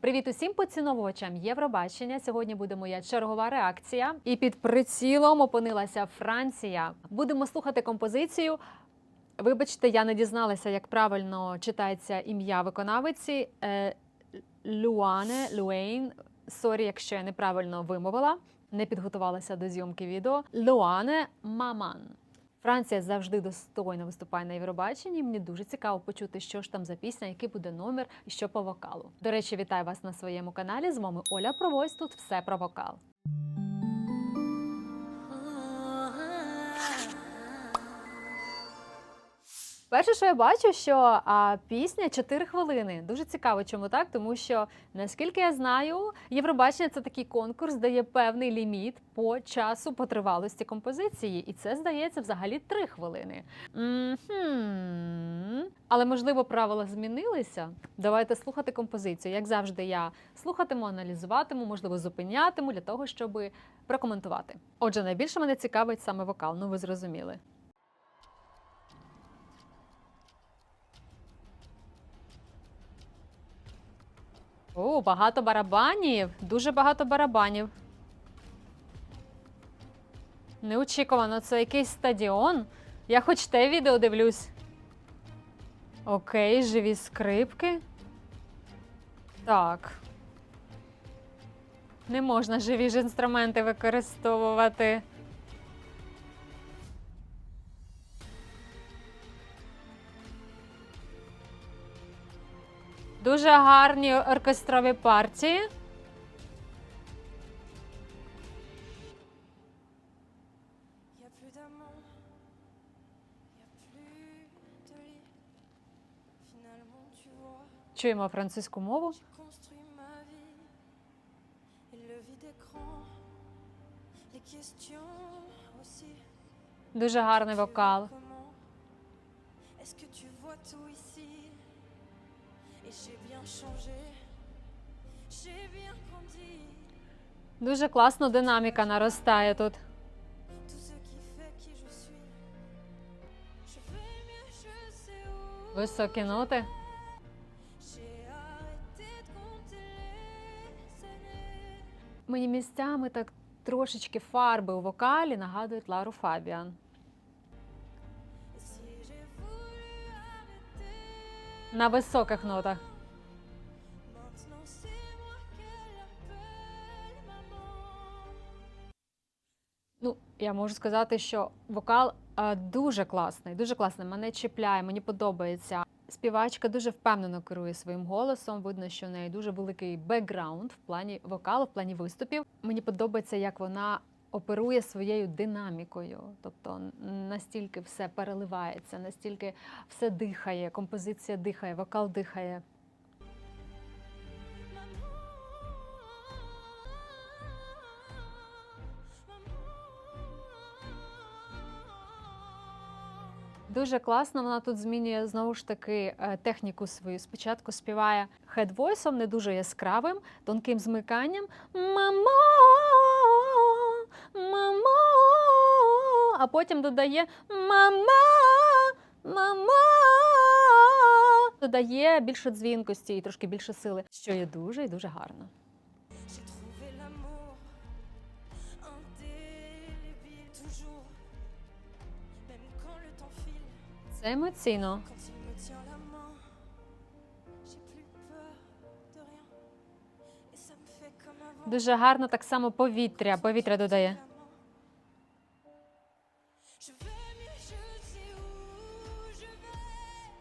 Привіт усім поціновувачам Євробачення. Сьогодні буде моя чергова реакція. І під прицілом опинилася Франція. Будемо слухати композицію. Вибачте, я не дізналася, як правильно читається ім'я виконавиці Е, Люане Люейн. Сорі, якщо я неправильно вимовила, не підготувалася до зйомки відео. Луане Маман. Франція завжди достойно виступає на Євробаченні. Мені дуже цікаво почути, що ж там за пісня, який буде номер і що по вокалу. До речі, вітаю вас на своєму каналі. З вами Оля Провось. Тут все про вокал. Перше, що я бачу, що а, пісня 4 хвилини. Дуже цікаво, чому так, тому що наскільки я знаю, Євробачення це такий конкурс, де є певний ліміт по часу, по тривалості композиції, і це здається взагалі 3 хвилини. Мгм. Але можливо правила змінилися. Давайте слухати композицію. Як завжди, я слухатиму, аналізуватиму, можливо, зупинятиму для того, щоб прокоментувати. Отже, найбільше мене цікавить саме вокал. Ну ви зрозуміли. О, багато барабанів. Дуже багато барабанів. Неочікувано, це якийсь стадіон. Я хоч те відео дивлюсь. Окей, живі скрипки. Так. Не можна живі ж інструменти використовувати. Дуже гарні оркестрові партії. Чуємо французьку мову. Дуже гарний вокал. Дуже класно динаміка наростає тут. Високі ноти. Мені місцями так трошечки фарби у вокалі нагадують Лару Фабіан. На високих нотах. Ну, я можу сказати, що вокал е, дуже класний, дуже класний. Мене чіпляє, мені подобається. Співачка дуже впевнено керує своїм голосом. Видно, що в неї дуже великий бекграунд в плані вокалу, в плані виступів. Мені подобається, як вона оперує своєю динамікою. Тобто настільки все переливається, настільки все дихає, композиція дихає, вокал дихає. Дуже класно. Вона тут змінює знову ж таки е, техніку свою. Спочатку співає хедвойсом, не дуже яскравим, тонким змиканням. Мамо, мамо, а потім додає мама, мама. Додає більше дзвінкості і трошки більше сили, що є дуже і дуже гарно. J'ai trouvé Дуже гарно так само повітря. Повітря додає.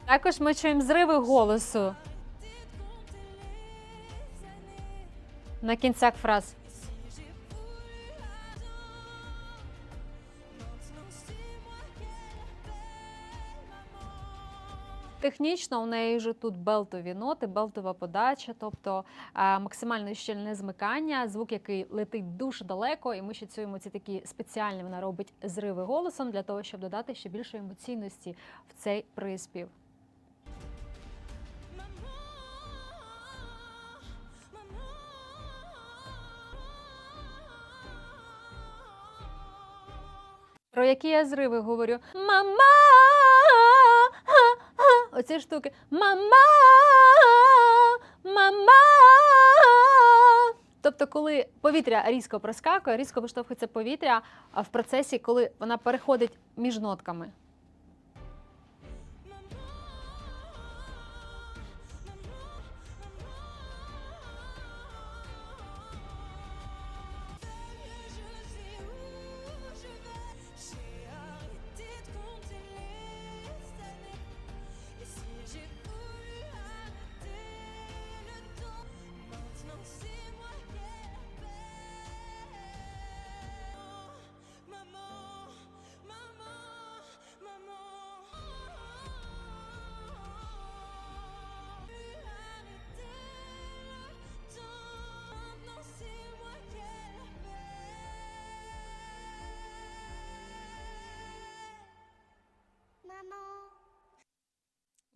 Також ми чуємо зриви голосу на кінцях фраз. Технічно у неї вже тут белтові ноти, белтова подача, тобто е, максимально щільне змикання, звук, який летить дуже далеко, і ми ще чуємо ці такі спеціальні. Вона робить зриви голосом для того, щоб додати ще більше емоційності в цей приспів. Про які я зриви говорю? Мама! оці штуки. Мама, мама. Тобто, коли повітря різко проскакує, різко виштовхується повітря в процесі, коли вона переходить між нотками.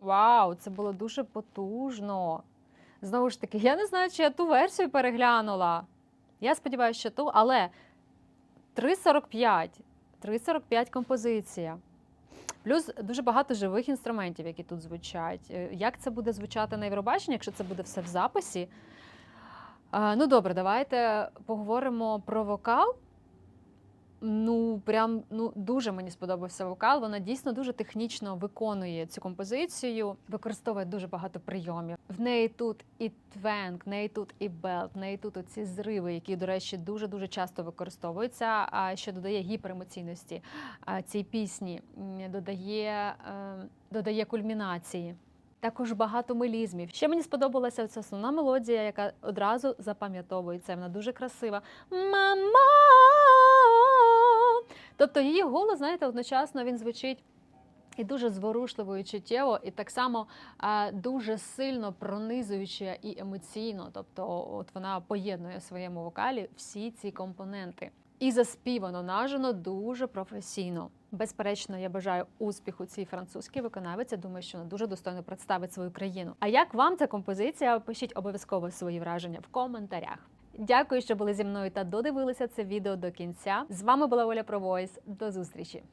Вау, це було дуже потужно. Знову ж таки, я не знаю, чи я ту версію переглянула. Я сподіваюся, що ту, але 3.45. 3.45 композиція. Плюс дуже багато живих інструментів, які тут звучать. Е, Як це буде звучати на Євробаченні, якщо це буде все в записі? Ну добре, давайте поговоримо про вокал. Ну, прям ну дуже мені сподобався вокал. Вона дійсно дуже технічно виконує цю композицію, використовує дуже багато прийомів. В неї тут і твенк, в неї тут і белт, в неї тут оці зриви, які, до речі, дуже дуже часто використовуються, а що додає гіперемоційності цій пісні, додає, е, додає кульмінації. Також багато мелізмів. Ще мені сподобалася ця основна мелодія, яка одразу запам'ятовується. Вона дуже красива. Мама! Тобто її голос, знаєте, одночасно він звучить і дуже зворушливо і чуттєво, і так само а, дуже сильно пронизуюче і емоційно. Тобто, от вона поєднує в своєму вокалі всі ці компоненти. І заспівано нажено дуже професійно. Безперечно, я бажаю успіху цій французькій виконавиці. Думаю, що вона дуже достойно представить свою країну. А як вам ця композиція? Пишіть обов'язково свої враження в коментарях. Дякую, що були зі мною та додивилися це відео до кінця. З вами була Оля Провойс. До зустрічі!